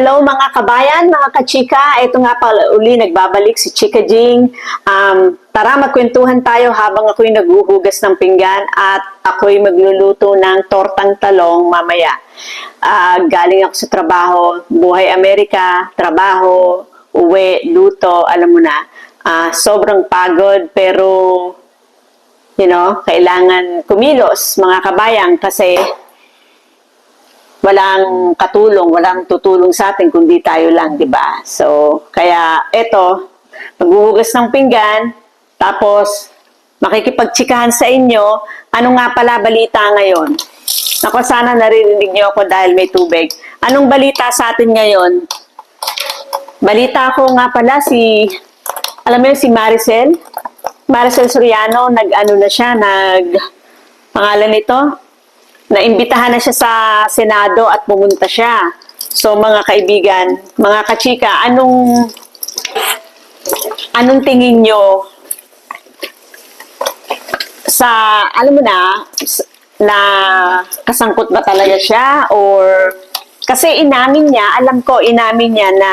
Hello mga kabayan, mga kachika. Ito nga pala uli, nagbabalik si Chika Jing. Um, tara magkwentuhan tayo habang ako'y naghuhugas ng pinggan at ako'y magluluto ng tortang talong mamaya. Ah, galing ako sa trabaho, buhay Amerika, trabaho, uwi, luto, alam mo na. Ah, sobrang pagod pero you know, kailangan kumilos mga kabayan kasi walang katulong, walang tutulong sa atin kundi tayo lang, di ba? So, kaya eto, maghuhugas ng pinggan, tapos makikipagtsikahan sa inyo, ano nga pala balita ngayon? Ako sana naririnig niyo ako dahil may tubig. Anong balita sa atin ngayon? Balita ko nga pala si, alam mo si Maricel? Maricel Soriano, nag-ano na siya, nag, pangalan nito? Naimbitahan na siya sa Senado at pumunta siya. So mga kaibigan, mga kachika, anong anong tingin nyo sa, alam mo na, na kasangkot ba talaga siya or kasi inamin niya, alam ko inamin niya na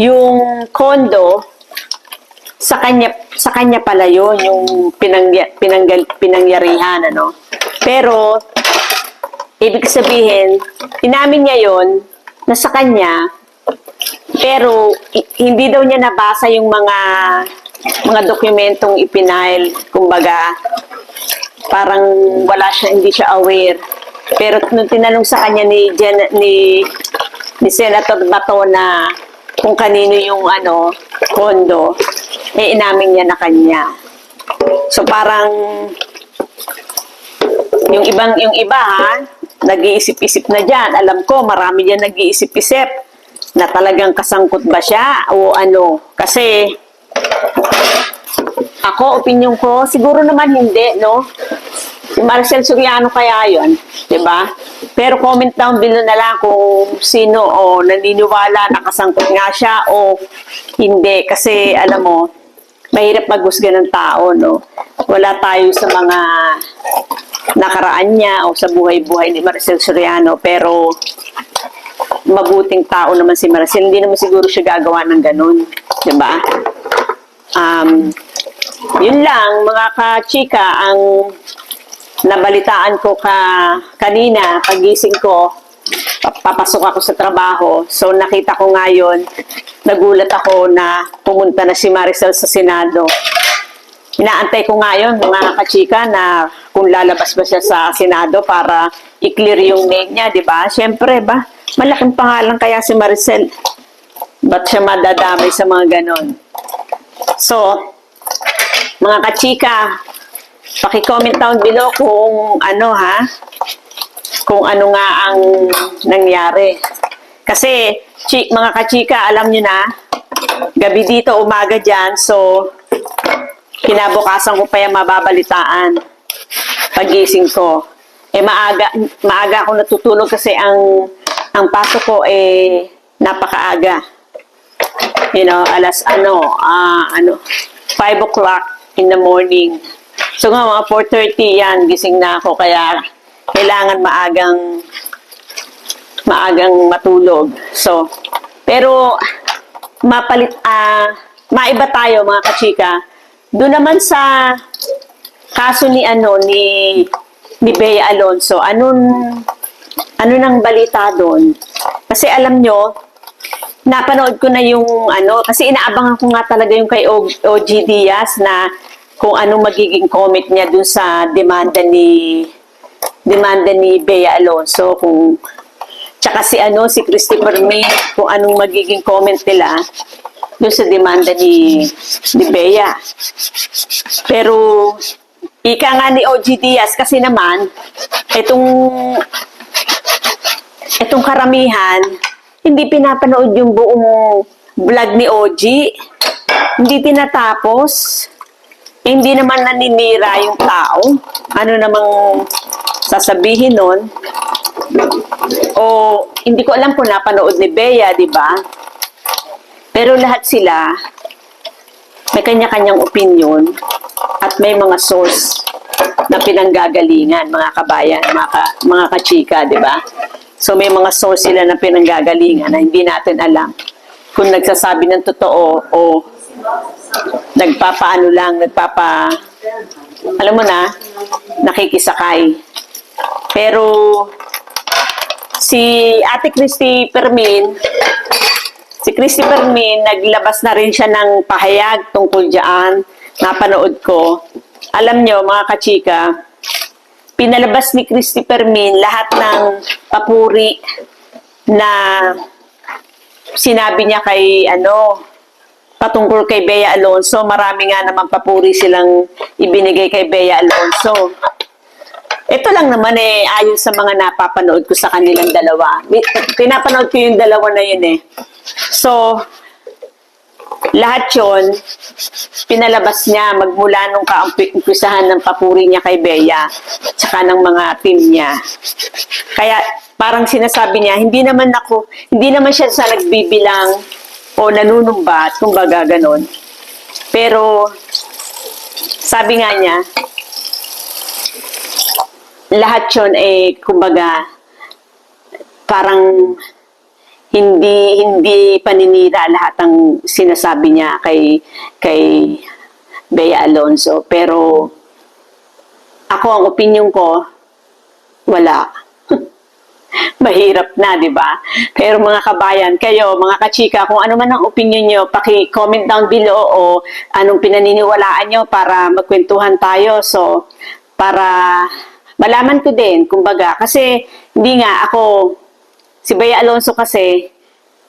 yung kondo sa kanya sa kanya pala yun yung pinangya, pinanggal, pinangyarihan ano pero ibig sabihin inamin niya yon na sa kanya pero hindi daw niya nabasa yung mga mga dokumentong ipinail. Kumbaga parang wala siya hindi siya aware. Pero nung tinanong sa kanya ni Jen, ni ni Senator Bato na kung kanino yung ano kondo eh inamin niya na kanya. So parang yung ibang yung iba ha nag-iisip-isip na diyan alam ko marami diyan nag-iisip-isip na talagang kasangkot ba siya o ano kasi ako opinion ko siguro naman hindi no si Marcel Soriano kaya yon, 'di ba? Pero comment down below na lang kung sino o naniniwala na kasangkot nga siya o hindi kasi alam mo mahirap maghusga ng tao, no? Wala tayo sa mga nakaraan niya o sa buhay-buhay ni Marcel Soriano pero mabuting tao naman si Marcel. Hindi naman siguro siya gagawa ng ganun, 'di ba? Um, yun lang, mga ka-chika, ang nabalitaan ko ka kanina, pagising ko, pa- papasok ako sa trabaho. So nakita ko ngayon, nagulat ako na pumunta na si Maricel sa Senado. Inaantay ko ngayon, mga kachika, na kung lalabas ba siya sa Senado para i-clear yung name niya, di ba? Siyempre, ba? Malaking pangalan kaya si Maricel. Ba't siya madadamay sa mga ganon? So, mga kachika, paki-comment down below kung ano ha, kung ano nga ang nangyari. Kasi, chi, mga kachika, alam nyo na, gabi dito, umaga dyan, so, kinabukasan ko pa yung mababalitaan pagising ko. Eh, maaga, maaga ako natutulog kasi ang, ang pasok ko eh, napakaaga. You know, alas ano, ah, ano, 5 o'clock in the morning. So nga, mga 4.30 yan, gising na ako, kaya kailangan maagang maagang matulog. So, pero mapalit, ah, maiba tayo mga kachika. Doon naman sa kaso ni ano, ni, ni Bea Alonso, anong, ano nang balita doon? Kasi alam nyo, napanood ko na yung ano, kasi inaabangan ko nga talaga yung kay OG Diaz na kung ano magiging comment niya dun sa demanda ni demanda ni Bea Alonso kung tsaka si ano si Christopher May kung anong magiging comment nila dun sa demanda ni ni Bea. Pero ika nga ni OG Diaz kasi naman itong itong karamihan hindi pinapanood yung buong vlog ni OG. Hindi tinatapos. Hindi naman naninira yung tao. Ano namang sasabihin nun? O hindi ko alam kung napanood ni Bea, di ba? Pero lahat sila may kanya-kanyang opinion at may mga source na pinanggagalingan, mga kabayan, mga, ka, mga kachika, di ba? So may mga source sila na pinanggagalingan na hindi natin alam kung nagsasabi ng totoo o nagpapaano lang, nagpapa, alam mo na, nakikisakay. Pero si Ate Christy Permin, si Christy Permin, naglabas na rin siya ng pahayag tungkol dyan. Napanood ko. Alam nyo, mga kachika, pinalabas ni Christy Permin lahat ng papuri na sinabi niya kay ano patungkol kay Bea Alonso. Marami nga naman papuri silang ibinigay kay Bea Alonso. Ito lang naman eh, ayon sa mga napapanood ko sa kanilang dalawa. Pinapanood ko yung dalawa na yun eh. So, lahat yon pinalabas niya magmula nung kaumpisahan ng papuri niya kay Bea tsaka ng mga team niya. Kaya parang sinasabi niya, hindi naman ako, hindi naman siya sa nagbibilang o nanunumbat, kumbaga ganon. Pero, sabi nga niya, lahat yun eh, kumbaga, parang hindi hindi paninira lahat ng sinasabi niya kay kay Bea Alonso pero ako ang opinion ko wala mahirap na, di ba? Pero mga kabayan, kayo, mga kachika, kung ano man ang opinion nyo, paki-comment down below o anong pinaniniwalaan nyo para magkwentuhan tayo. So, para malaman ko din, kumbaga, kasi hindi nga ako, si Bea Alonso kasi,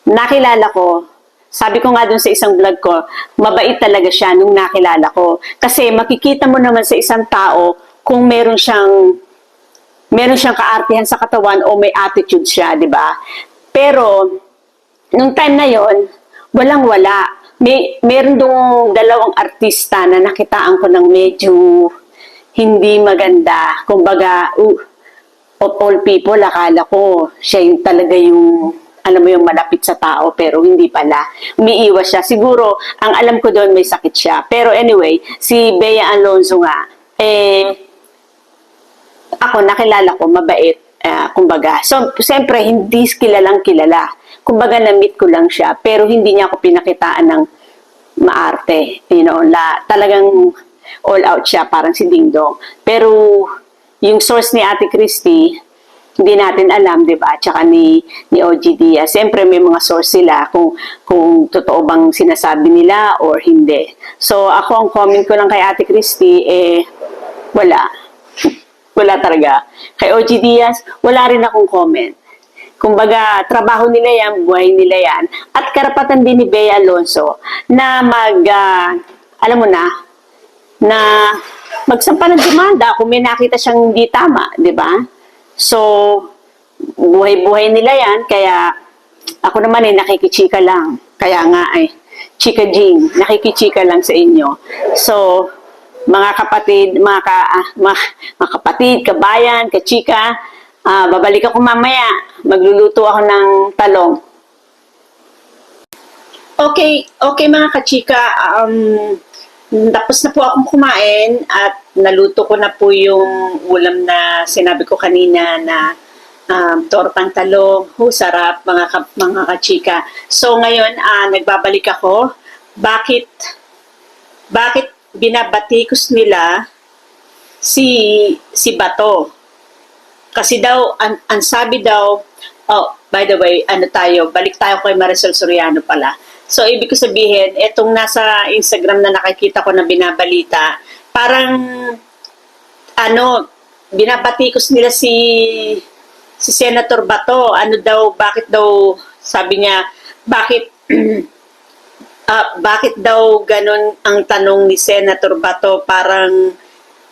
nakilala ko, sabi ko nga dun sa isang vlog ko, mabait talaga siya nung nakilala ko. Kasi makikita mo naman sa isang tao kung meron siyang meron siyang kaartihan sa katawan o may attitude siya, di ba? Pero, nung time na yon walang-wala. May, meron dong dalawang artista na nakitaan ko ng medyo hindi maganda. Kumbaga, uh, of all people, akala ko siya yung talaga yung alam mo yung malapit sa tao pero hindi pala. Umiiwas siya. Siguro, ang alam ko doon may sakit siya. Pero anyway, si Bea Alonso nga, eh, ako nakilala ko mabait ah, kumbaga so siyempre hindi kilalang kilala kumbaga na-meet ko lang siya pero hindi niya ako pinakitaan ng maarte you know la, talagang all out siya parang si Ding Dong pero yung source ni Ate Christy hindi natin alam, 'di ba? Tsaka ni ni OG Diaz. Siyempre may mga source sila kung kung totoo bang sinasabi nila or hindi. So ako ang comment ko lang kay Ate Christy eh wala. Wala talaga. Kay OG Diaz, wala rin akong comment. Kumbaga, trabaho nila yan, buhay nila yan. At karapatan din ni Bea Alonso na mag, ah, alam mo na, na magsampa ng demanda kung may nakita siyang hindi tama, di ba? So, buhay-buhay nila yan, kaya ako naman eh, nakikichika lang. Kaya nga eh, chika Jing, nakikichika lang sa inyo. So, mga kapatid, mga, ka, ah, mga, mga kapatid, kabayan, kachika, ah, babalik ako mamaya. Magluluto ako ng talong. Okay, okay mga kachika, um, tapos na po akong kumain at naluto ko na po yung ulam na sinabi ko kanina na um, tortang talong. Ho, sarap mga, ka, mga kachika. So ngayon, ah, nagbabalik ako. Bakit, bakit binabatikos nila si si Bato? Kasi daw, ang, ang sabi daw, oh, by the way, ano tayo, balik tayo kay Marisol Soriano pala. So, ibig ko sabihin, etong nasa Instagram na nakikita ko na binabalita, parang, ano, binabatikos nila si si Senator Bato. Ano daw, bakit daw, sabi niya, bakit, ah, bakit daw ganun ang tanong ni Senator Bato? Parang,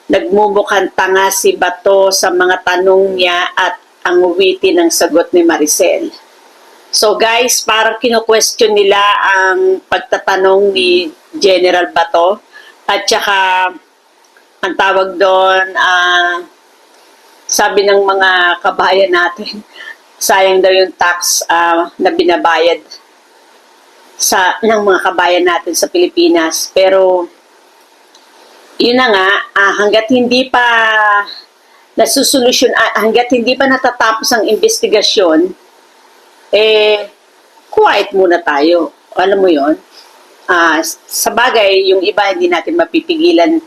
nagmumukhang tanga si Bato sa mga tanong niya at ang witty ng sagot ni Maricel. So guys, parang kino-question nila ang pagtatanong ni General Bato at saka ang tawag doon, ah, sabi ng mga kabayan natin, sayang daw yung tax ah, na binabayad sa ng mga kabayan natin sa Pilipinas. Pero yun na nga, ah, hanggat hindi pa nasusolusyon, ah, hanggat hindi pa natatapos ang investigasyon, eh, quiet muna tayo. Alam mo yon Ah, sa bagay, yung iba hindi natin mapipigilan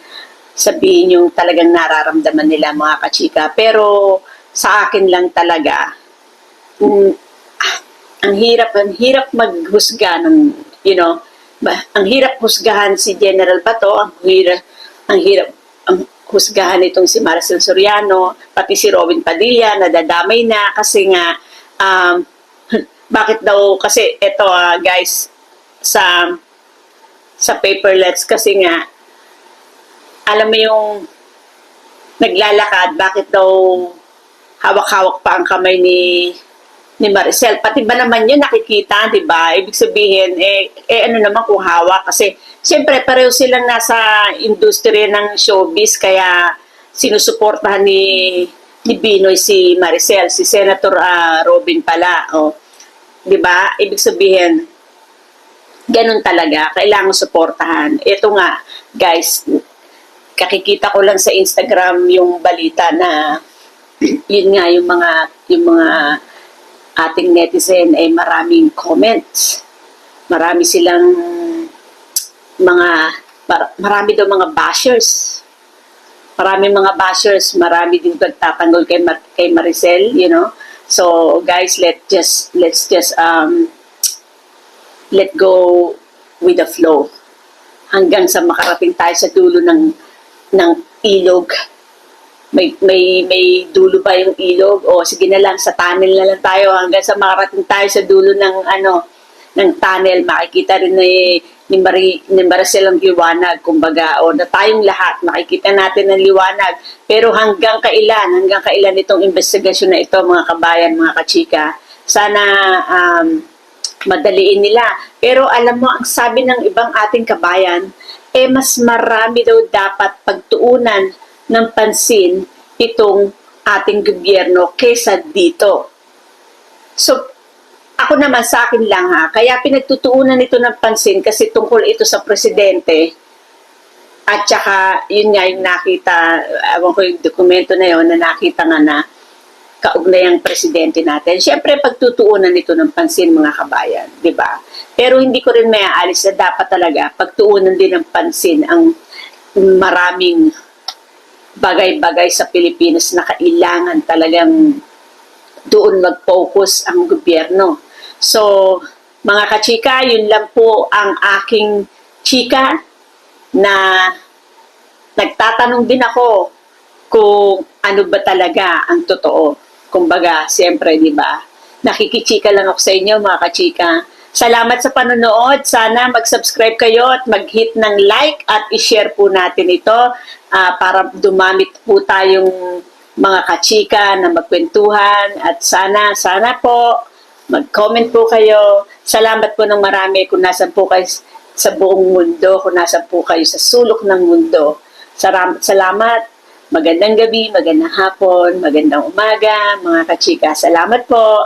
sabihin yung talagang nararamdaman nila mga kachika. Pero sa akin lang talaga, mm, ah, ang hirap, ang hirap maghusga ng, you know, ang hirap husgahan si General Bato, ang hirap, ang hirap, ang husgahan itong si Marcel Soriano, pati si Robin Padilla, nadadamay na kasi nga, um, bakit daw, kasi ito ah, guys, sa sa paperless kasi nga alam mo yung naglalakad bakit daw hawak-hawak pa ang kamay ni ni Maricel? Pati ba naman yun nakikita di ba? Ibig sabihin eh, eh ano naman kung hawak? Kasi siyempre pareho silang nasa industriya ng showbiz kaya sinusuportahan ni ni Binoy si Maricel. Si Senator ah, Robin pala oh di ba ibig sabihin ganun talaga, kailangan suportahan. Ito nga, guys, kakikita ko lang sa Instagram yung balita na yun nga yung mga yung mga ating netizen ay maraming comments. Marami silang mga mar- marami daw mga bashers. Marami mga bashers, marami din pagtatanggol kay Mar- kay Maricel, you know. So guys, let just let's just um let go with the flow hanggang sa makarating tayo sa dulo ng ng ilog. May may may dulo ba yung ilog? O sige na lang sa tunnel na lang tayo hanggang sa makarating tayo sa dulo ng ano ng tunnel. Makikita rin ni ni Mari, ni Maricel ang liwanag, kumbaga, o na tayong lahat, makikita natin ang liwanag. Pero hanggang kailan, hanggang kailan itong investigasyon na ito, mga kabayan, mga kachika, sana um, madaliin nila. Pero alam mo, ang sabi ng ibang ating kabayan, eh mas marami daw dapat pagtuunan ng pansin itong ating gobyerno kesa dito. So, ako naman sa akin lang ha, kaya pinagtutuunan ito ng pansin kasi tungkol ito sa presidente at saka yun nga yung nakita, ewan ko yung dokumento na yun na nakita nga na kaugnay ang presidente natin. Siyempre, pagtutuunan nito ng pansin mga kabayan, di ba? Pero hindi ko rin may aalis na dapat talaga pagtuunan din ng pansin ang maraming bagay-bagay sa Pilipinas na kailangan talagang doon mag-focus ang gobyerno. So, mga kachika, yun lang po ang aking chika na nagtatanong din ako kung ano ba talaga ang totoo. Kumbaga, siyempre, di ba? Nakikichika lang ako sa inyo, mga kachika. Salamat sa panonood. Sana mag-subscribe kayo at mag-hit ng like at i-share po natin ito ah, para dumamit po tayong mga kachika na magkwentuhan at sana, sana po mag-comment po kayo. Salamat po ng marami kung nasan po kayo sa buong mundo, kung nasan po kayo sa sulok ng mundo. Salamat. Magandang gabi, magandang hapon, magandang umaga, mga kachika. Salamat po.